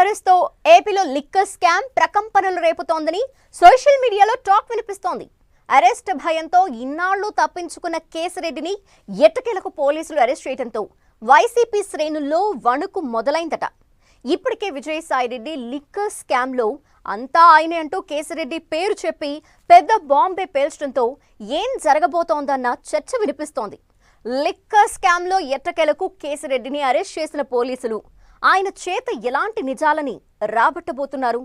Arrest ఏపీలో liquor scam ప్రకంపనలు రేపుతోందని సోషల్ మీడియాలో టాక్ వినిపిస్తోంది. అరెస్ట్ భయంతో ఇన్నాళ్ళు తప్పించుకున్న కేసిరెడ్డిని ఎట్టకేలకు పోలీసులు అరెస్ట్ చేయడంతో వైసీపీ శ్రేణుల్లో వణుకు మొదలైందట. ఇప్పటికే విజయసాయిరెడ్డి లిక్కర్ స్కామ్లో అంతా ఆయనే అంటూ కేసిరెడ్డి పేరు చెప్పి పెద్ద బాంబే పేల్చడంతో ఏం జరగబోతోందన్న చర్చ వినిపిస్తోంది. లిక్కర్ స్కామ్లో ఎట్టకేలకు కేసిరెడ్డిని అరెస్ట్ చేసిన పోలీసులు ఆయన చేత ఎలాంటి నిజాలని రాబట్టబోతున్నారు?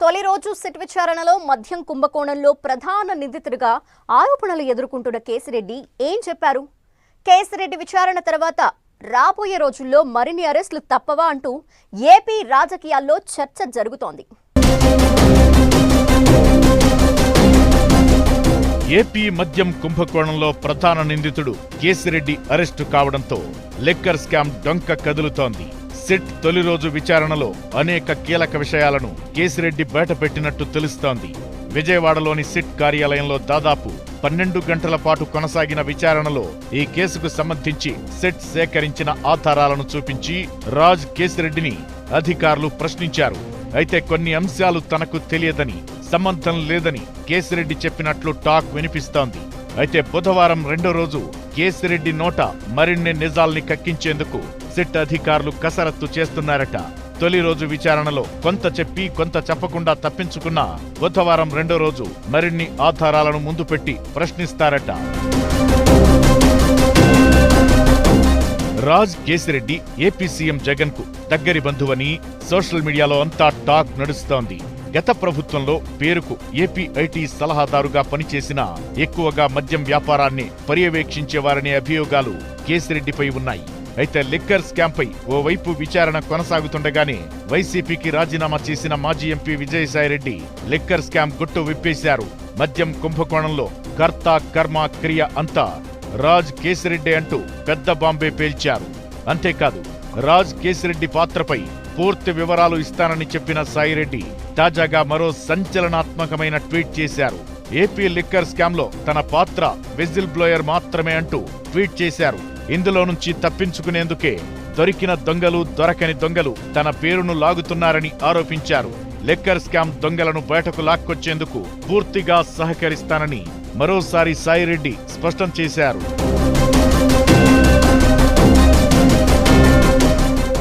తొలి రోజు సిట్ విచారణలో మద్యం కుంభకోణంలో ప్రధాన నిందితుడిగా ఆరోపణలు ఎదుర్కొంటున్న కేసిరెడ్డి ఏం చెప్పారు? కేసిరెడ్డి విచారణ తర్వాత రాబోయే రోజుల్లో మరిన్ని అరెస్టులు తప్పవా అంటూ ఏపీ రాజకీయాల్లో చర్చ జరుగుతోంది. ఏపీ మద్యం కుంభకోణంలో ప్రధాన నిందితుడు కేసిరెడ్డి అరెస్టు కావడంతో లిక్కర్ స్కామ్ డొంక కదులుతోంది. సిట్ తొలి రోజు విచారణలో అనేక కీలక విషయాలను కేసిరెడ్డి బయటపెట్టినట్టు తెలుస్తోంది. విజయవాడలోని సిట్ కార్యాలయంలో దాదాపు పన్నెండు గంటల పాటు కొనసాగిన విచారణలో ఈ కేసుకు సంబంధించి సిట్ సేకరించిన ఆధారాలను చూపించి రాజ్ కేసిరెడ్డిని అధికారులు ప్రశ్నించారు. అయితే కొన్ని అంశాలు తనకు తెలియదని సంబంధం లేదని కేసిరెడ్డి చెప్పినట్లు టాక్ వినిపిస్తోంది. అయితే బుధవారం రెండో రోజు కేసిరెడ్డి నోట మరిన్ని నిజాల్ని కక్కించేందుకు సిట్ అధికారులు కసరత్తు చేస్తున్నారట. తొలి రోజు విచారణలో కొంత చెప్పి కొంత చెప్పకుండా తప్పించుకున్న బుధవారం రెండో రోజు మరిన్ని ఆధారాలను ముందు పెట్టి ప్రశ్నిస్తారట. రాజ్ కేసిరెడ్డి ఏపీ సీఎం జగన్కు దగ్గరి బంధువని సోషల్ మీడియాలో అంతా టాక్ నడుస్తోంది. గత ప్రభుత్వంలో పేరుకు ఏపీ ఐటీ సలహాదారుగా పనిచేసిన ఎక్కువగా మద్యం వ్యాపారాన్ని పర్యవేక్షించేవారనే అభియోగాలు కేసిరెడ్డిపై ఉన్నాయి. అయితే లిక్కర్ స్కామ్పై ఓవైపు విచారణ కొనసాగుతుండగానే వైసీపీకి రాజీనామా చేసిన మాజీ ఎంపీ విజయసాయిరెడ్డి లిక్కర్ స్కామ్ గుట్టు విప్పేశారు. మద్యం కుంభకోణంలో కర్త కర్మ క్రియ అంతా రాజ్ కేసిరెడ్డి అంటూ పెద్ద బాంబే పేల్చారు. అంతేకాదు రాజ్ కేసిరెడ్డి పాత్రపై పూర్తి వివరాలు ఇస్తానని చెప్పిన సాయిరెడ్డి తాజాగా మరో సంచలనాత్మకమైన ట్వీట్ చేశారు. ఏపీ లిక్కర్ స్కామ్లో తన పాత్ర విజిల్ బ్లోయర్ మాత్రమే అంటూ ట్వీట్ చేశారు. ఇందులో నుంచి తప్పించుకునేందుకే దొరికిన దొంగలు దొరకని దొంగలు తన పేరును లాగుతున్నారని ఆరోపించారు. లిక్కర్ స్కామ్ దొంగలను బయటకు లాక్కొచ్చేందుకు పూర్తిగా సహకరిస్తానని మరోసారి సాయిరెడ్డి స్పష్టం చేశారు.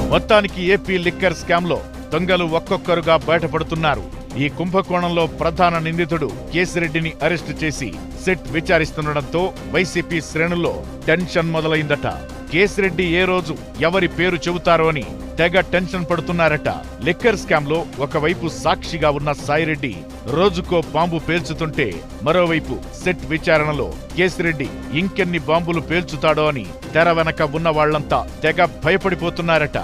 మొత్తానికి ఏపీ లిక్కర్ స్కామ్లో దొంగలు ఒక్కొక్కరుగా బయటపడుతున్నారు. ఈ కుంభకోణంలో ప్రధాన నిందితుడు కేసిరెడ్డిని అరెస్టు చేసి సెట్ విచారిస్తుండటంతో వైసీపీ శ్రేణుల్లో టెన్షన్ మొదలైందట. కేసిరెడ్డి ఏ రోజు ఎవరి పేరు చెబుతారో అని తెగ టెన్షన్ పడుతున్నారట. లిక్కర్ స్కామ్లో ఒకవైపు సాక్షిగా ఉన్న సాయిరెడ్డి రోజుకో బాంబు పేల్చుతుంటే మరోవైపు సెట్ విచారణలో కేసిరెడ్డి ఇంకెన్ని బాంబులు పేల్చుతాడో అని తెర వెనక ఉన్న వాళ్ళంతా తెగ భయపడిపోతున్నారట.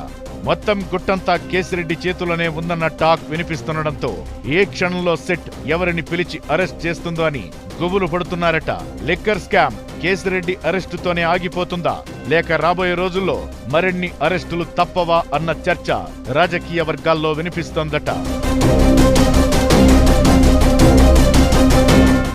మొత్తం గుట్టంతా కేసిరెడ్డి చేతిలోనే ఉందన్న టాక్ వినిపిస్తుండటంతో ఏ క్షణంలో సెట్ ఎవరిని పిలిచి అరెస్ట్ చేస్తుందో అని గుబులు పడుతున్నారట. లిక్కర్ స్కామ్ కేసిరెడ్డి అరెస్టుతోనే ఆగిపోతుందా? లేక రాబోయే రోజుల్లో మరిన్ని అరెస్టులు తప్పవా అన్న చర్చ రాజకీయ వర్గాల్లో వినిపిస్తోందట.